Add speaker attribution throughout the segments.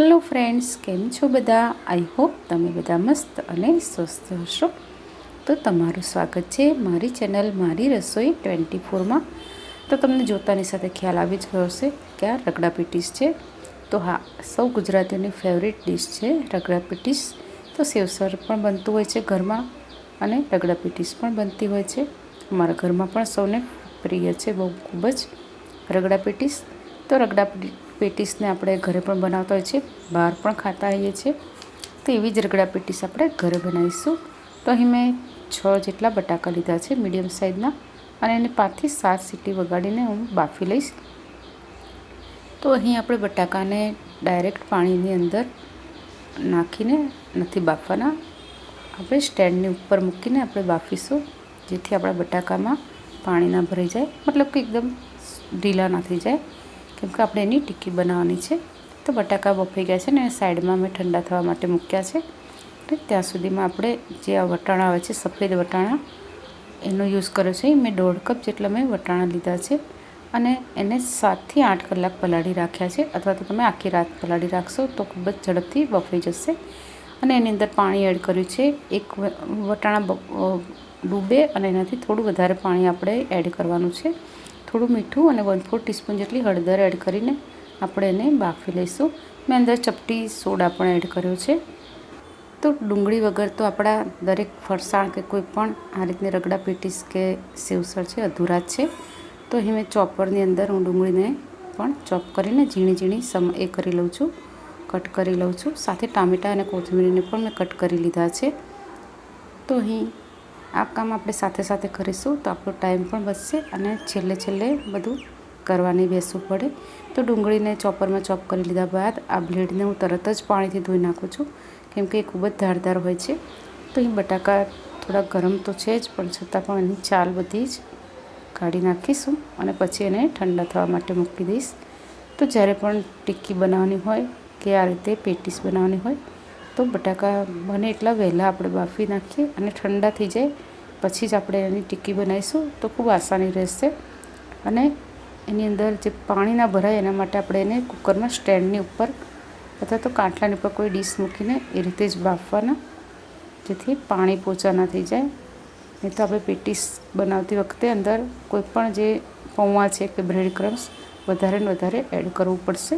Speaker 1: Hello friends, કેમ છો બધા? આઈ હોપ તમે બધા મસ્ત અને સ્વસ્થ હશો. તો તમારું સ્વાગત છે મારી ચેનલ મારી રસોઈ ટ્વેન્ટી ફોરમાં. તો તમને જોતાની સાથે ખ્યાલ આવી જ ગયો હશે કે આ રગડા પેટીસ છે. તો હા, સૌ ગુજરાતીઓની ફેવરિટ ડિશ છે રગડા પેટીસ. તો સેવસર પણ બનતું હોય છે ઘરમાં અને રગડા પેટીસ પણ બનતી હોય છે. અમારા ઘરમાં પણ સૌને પ્રિય છે, બહુ ખૂબ જ રગડા પેટીસ. તો રગડા પેટીસને આપણે ઘરે પણ બનાવતા હોઈએ છીએ બહાર પણ ખાતા હોઈએ છીએ. તો એવી જ રગડા પેટીસ આપણે ઘરે બનાવીશું. તો અહીં મેં છ જેટલા બટાકા લીધા છે મીડિયમ સાઇઝના અને એને પાંચથી સાત સીટી વગાડીને હું બાફી લઈશ. તો અહીં આપણે બટાકાને ડાયરેક્ટ પાણીની અંદર નાખીને નથી બાફવાના. આપણે સ્ટેન્ડની ઉપર મૂકીને આપણે બાફીશું, જેથી આપણા બટાકામાં પાણી ના ભરાઈ જાય. મતલબ કે એકદમ ઢીલા ના થઈ જાય. કેમ કે આપણે એની ટિક્કી બનાવવાની છે. તો બટાકા બફાઈ ગયા છે ને સાઈડમાં મેં ઠંડા થવા માટે મૂક્યા છે. એટલે ત્યાં સુધીમાં આપણે જે આ વટાણા આવે છે, સફેદ વટાણા, એનો યુઝ કર્યો છે. મેં દોઢ કપ જેટલા મેં વટાણા લીધા છે અને એને સાતથી આઠ કલાક પલાળી રાખ્યા છે. અથવા તો તમે આખી રાત પલાળી રાખશો તો ખૂબ જ ઝડપથી બફાઈ જશે. અને એની અંદર પાણી એડ કર્યું છે. એક વટાણા ડૂબે અને એનાથી થોડું વધારે પાણી આપણે એડ કરવાનું છે. થોડું મીઠું અને વન ફોર ટીસ્પૂન જેટલી હળદર એડ કરીને આપણે એને બાફી લઈશું. મેં અંદર ચપટી સોડા પણ એડ કર્યો છે. તો ડુંગળી વગર તો આપણા દરેક ફરસાણ કે કોઈ પણ આ રીતની રગડા પેટીસ કે સેવસર છે, અધૂરા છે. તો અહીં મેં ચોપરની અંદર હું ડુંગળીને પણ ચોપ કરીને ઝીણી ઝીણી સમ, એ કરી લઉં છું. કટ કરી લઉં છું. સાથે ટામેટાં અને કોથમીરીને પણ મેં કટ કરી લીધા છે. તો અહીં આ કામ આપણે સાથે સાથે કરીશું તો આપણો ટાઈમ પણ બચશે અને છેલ્લે છેલ્લે બધું કરવાની બેસવું પડે. તો ડુંગળીને ચોપરમાં ચોપ કરી લીધા બાદ આ બ્લેડને હું તરત જ પાણીથી ધોઈ નાખું છું, કેમ કે એ ખૂબ જ ધારદાર હોય છે. તો અહીં બટાકા થોડા ગરમ તો છે જ, પણ છતાં પણ એની ચાલ બધી જ કાઢી નાખીશું અને પછી એને ઠંડા થવા માટે મૂકી દઈશ. તો જ્યારે પણ ટિક્કી બનાવવાની હોય કે આ રીતે પેટીસ બનાવવાની હોય, તો બટાકા બને એટલા વહેલા આપણે બાફી નાખીએ અને ઠંડા થઈ જાય પછી જ આપણે એની ટિક્કી બનાવીશું તો ખૂબ આસાની રહેશે. અને એની અંદર જે પાણી ના ભરાય એના માટે આપણે એને કુકરમાં સ્ટેન્ડની ઉપર અથવા તો કાંટલાની ઉપર કોઈ ડીશ મૂકીને એ રીતે જ બાફવાના, જેથી પાણી પોચા ના થઈ જાય. નહીં તો આપણે પેટીસ બનાવતી વખતે અંદર કોઈપણ જે પૌવા છે કે બ્રેડ ક્રમ્સ વધારે ને વધારે એડ કરવું પડશે.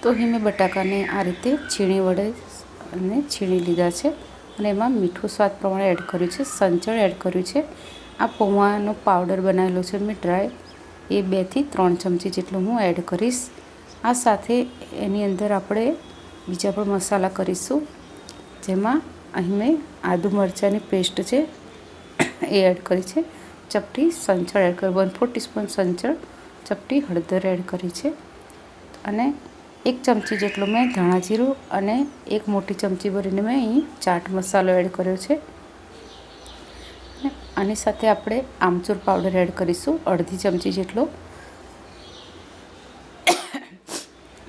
Speaker 1: તો અહીં મેં બટાકાને આ રીતે છીણી વડે અને છીણી લીધા છે. અને એમાં મીઠું સ્વાદ પ્રમાણે એડ કર્યું છે, સંચળ એડ કર્યું છે. આ પૌવાનો પાવડર બનાવેલો છે, મેં ડ્રાય એ બેથી ત્રણ ચમચી જેટલું હું એડ કરીશ. આ સાથે એની અંદર આપણે બીજા પણ મસાલા કરીશું, જેમાં અહીં મેં આદુ મરચાંની પેસ્ટ છે એ એડ કરી છે. ચપટી સંચળ એડ કરી વન ફોર ટીસ્પૂન સંચળ ચપટી હળદર એડ કરી છે. અને એક ચમચી જેટલું મેં ધાણા જીરું અને એક મોટી ચમચી ભરીને મેં અહીં ચાટ મસાલો એડ કર્યો છે. આની સાથે આપણે આમચૂર પાવડર એડ કરીશું, અડધી ચમચી જેટલો.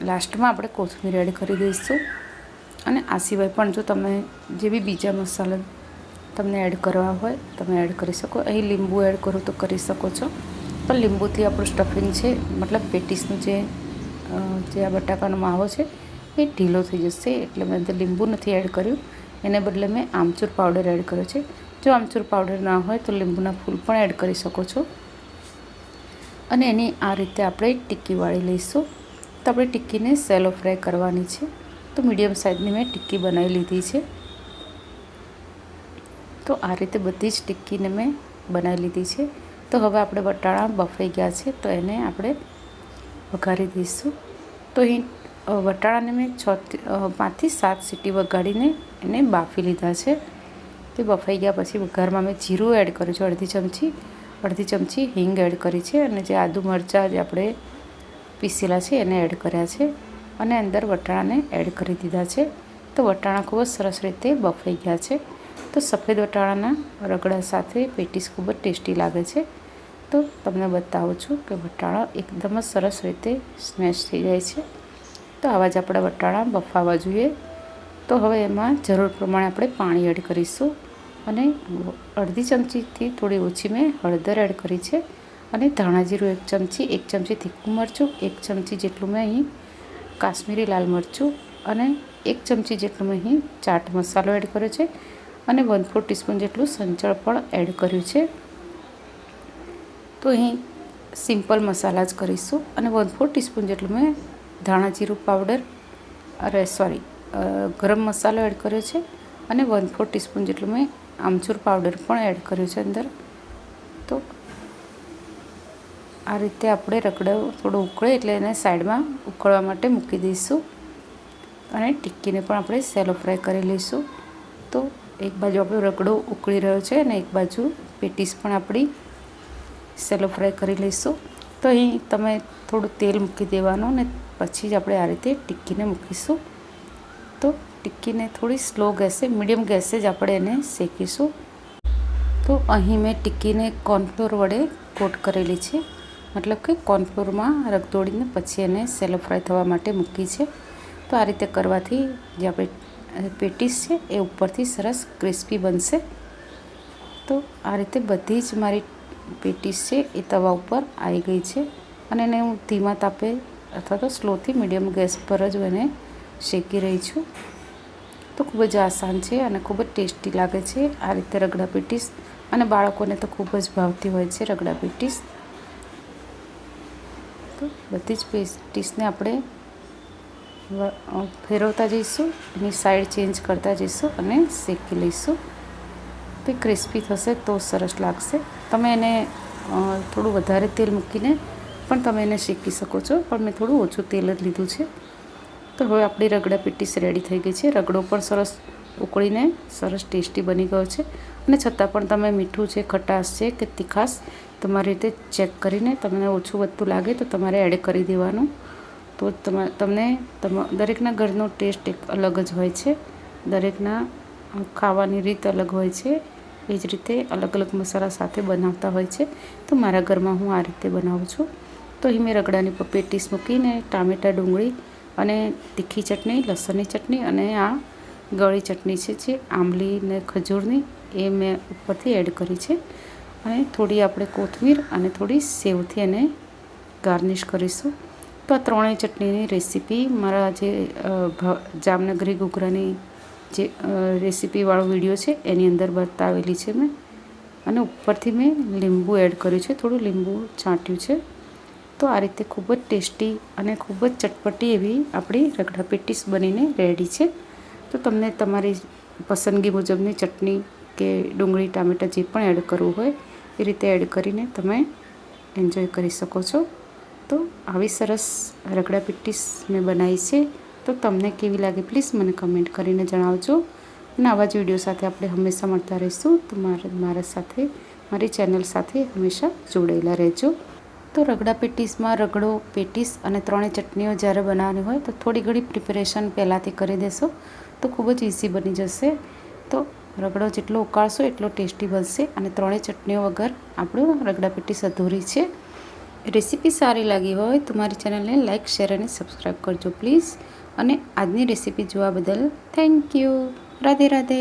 Speaker 1: લાસ્ટમાં આપણે કોથમીર એડ કરી દઈશું. અને આ સિવાય પણ જો તમે જે બી બીજા મસાલા તમને એડ કરવા હોય, તમે એડ કરી શકો. અહીં લીંબુ એડ કરો તો કરી શકો છો. પણ લીંબુથી આપણું સ્ટફિંગ છે, મતલબ પેટીસનું જે જે આ બટાકાનો માવો છે, એ ઢીલો થઈ જશે એટલે મેં અંદર લીંબુ નથી એડ કર્યું. એને બદલે મેં આમચૂર પાવડર એડ કર્યો છે. જો આમચૂર પાવડર ના હોય તો લીંબુના ફૂલ પણ એડ કરી શકો છો. અને એની આ રીતે આપણે ટિક્કી વાળી લઈશું. તો આપણે ટિક્કીને સેલો ફ્રાય કરવાની છે. તો મીડિયમ સાઇઝની મેં ટિક્કી બનાવી લીધી છે. તો આ રીતે બધી જ ટિક્કીને મેં બનાવી લીધી છે. તો હવે આપણે બટાણા બફાઈ ગયા છે. તો એને આપણે વઘારી દઈશું. તો એ વટાણાને મેં છ પાંચથી સાત સીટી વગાડીને એને બાફી લીધા છે. તે બફાઈ ગયા પછી વઘારમાં મેં જીરું એડ કર્યું છે, અડધી ચમચી અડધી ચમચી હિંગ એડ કરી છે અને જે આદુ મરચાં જે આપણે પીસેલા છે એને એડ કર્યા છે અને અંદર વટાણાને એડ કરી દીધા છે. તો વટાણા ખૂબ જ સરસ રીતે બફાઈ ગયા છે. તો સફેદ વટાણાના રગડા સાથે પેટીસ ખૂબ જ ટેસ્ટી લાગે છે. તો તમને બતાવું છું કે વટાણા એકદમ જ સરસ રીતે સ્મેશ થઈ જાય છે. તો આવા જ આપણા વટાણા બફાવા જોઈએ. તો હવે એમાં જરૂર પ્રમાણે આપણે પાણી એડ કરીશું અને અડધી ચમચીથી થોડી ઓછી મેં હળદર એડ કરી છે અને ધાણા જીરું એક ચમચી એક ચમચી તીખું મરચું, એક ચમચી જેટલું મેં અહીં કાશ્મીરી લાલ મરચું અને એક ચમચી જેટલું મેં અહીં ચાટ મસાલો એડ કર્યો છે અને વન ફોર ટીસ્પૂન જેટલું સંચળ પણ એડ કર્યું છે. તો અહીં સિમ્પલ મસાલા જ કરીશું અને વન ફોર ટીસ્પૂન જેટલું મેં ધાણા જીરું પાવડર અરે સોરી ગરમ મસાલો એડ કર્યો છે અને વન ફોર ટીસ્પૂન જેટલું મેં આમચૂર પાવડર પણ એડ કર્યો છે અંદર. તો આ રીતે આપણે રગડો થોડો ઉકળે એટલે એને સાઈડમાં ઉકળવા માટે મૂકી દઈશું અને ટિક્કીને પણ આપણે સેલો ફ્રાય કરી લઈશું. તો એક બાજુ આપણો રગડો ઉકળી રહ્યો છે અને એક બાજુ પેટીસ પણ આપણી સેલો ફ્રાય કરી લઈશું. તો અહીં તમે થોડું તેલ મૂકી દેવાનું ને પછી જ આપણે આ રીતે ટિક્કીને મૂકીશું. તો ટિક્કીને થોડી સ્લો ગેસે, મીડિયમ ગેસે જ આપણે એને શેકીશું. તો અહીં મેં ટિક્કીને કોર્નફ્લોર વડે કોટ કરેલી છે. મતલબ કે કોર્નફ્લોરમાં રગદોડીને પછી એને સેલો ફ્રાય થવા માટે મૂકી છે. તો આ રીતે કરવાથી જે આપણે પેટીસ છે એ ઉપરથી સરસ ક્રિસ્પી બનશે. તો આ રીતે બધી જ મારી પેટીસ છે, એ તવા ઉપર આવી ગઈ છે અને એને હું ધીમા તાપે અથવા તો સ્લોથી મીડિયમ ગેસ પર જ એને શેકી રહી છું. તો ખૂબ જ આસાન છે અને ખૂબ જ ટેસ્ટી લાગે છે આ રીતે રગડા પેટીસ અને બાળકોને તો ખૂબ જ ભાવતી હોય છે રગડા પેટીસ. તો બધી જ પેટીસને આપણે ફેરવતા જઈશું, એની સાઈડ ચેન્જ કરતા જઈશું અને શેકી લઈશું. તે ક્રિસ્પી થશે તો સરસ લાગશે. તમે એને થોડું વધારે તેલ મૂકીને પણ તમે એને શેકી શકો છો. પણ મેં થોડું ઓછું તેલ જ લીધું છે. તો હવે આપણી રગડા પેટીસ રેડી થઈ ગઈ છે. રગડો પણ સરસ ઉકળીને સરસ ટેસ્ટી બની ગયો છે. અને છતાં પણ તમે મીઠું છે, ખટાશ છે કે તીખાશ, તમારી રીતે ચેક કરીને તમને ઓછું વધતું લાગે તો તમારે એડ કરી દેવાનું. તો તમને દરેકના ઘરનો ટેસ્ટ એક અલગ જ હોય છે. દરેકના ખાવાની રીત અલગ હોય છે. એ જ રીતે અલગ અલગ મસાલા સાથે બનાવતા હોય છે. તો મારા ઘરમાં હું આ રીતે બનાવું છું. તો અહીં મેં રગડાની પેટીસ મૂકીને, ટામેટાં ડુંગળી અને તીખી ચટણી, લસણની ચટણી અને આ ગળી ચટણી છે જે આંબલી ને ખજૂરની એ મેં ઉપરથી એડ કરી છે. અને થોડી આપણે કોથમીર અને થોડી સેવથી એને ગાર્નિશ કરીશું. તો આ ત્રણેય ચટણીની રેસીપી મારા જે જામનગરી ઘૂઘરાની જે રેસીપીવાળો વીડિયો છે, એની અંદર બતાવેલી છે મેં. અને ઉપરથી મેં લીંબુ એડ કર્યું છે, થોડું લીંબુ છાંટ્યું છે. તો આ રીતે ખૂબ જ ટેસ્ટી અને ખૂબ જ ચટપટી એવી આપણી રગડા પેટીસ બનીને રેડી છે. તો તમને તમારી પસંદગી મુજબની ચટણી કે ડુંગળી, ટામેટાં જે પણ એડ કરવું હોય, એ રીતે એડ કરીને તમે એન્જોય કરી શકો છો. તો આવી સરસ રગડા પેટીસ મેં બનાવી છે. તો તમને કેવી લાગે? પ્લીઝ મને કમેન્ટ કરીને જણાવજો. અને આવા જ વીડિયો સાથે આપણે હંમેશા મળતા રહીશું. તો મારા મારા સાથે, મારી ચેનલ સાથે હંમેશા જોડાયેલા રહેજો. તો રગડા પેટીસમાં રગડો, પેટીસ અને ત્રણેય ચટણીઓ જ્યારે બનાવવાની હોય તો થોડી ઘણી પ્રિપેરેશન પહેલાંથી કરી દેશો. તો ખૂબ જ ઇઝી બની જશે. તો રગડો જેટલો ઉકાળશો એટલો ટેસ્ટી બનશે અને ત્રણેય ચટણીઓ વગર આપણું રગડા પેટીસ અધૂરી છે. રેસીપી સારી લાગી હોય તો મારી ચેનલને લાઇક શેર અને સબસ્ક્રાઈબ કરજો પ્લીઝ અને આજની રેસીપી જોવા બદલ થેન્ક યુ રાધે રાધે.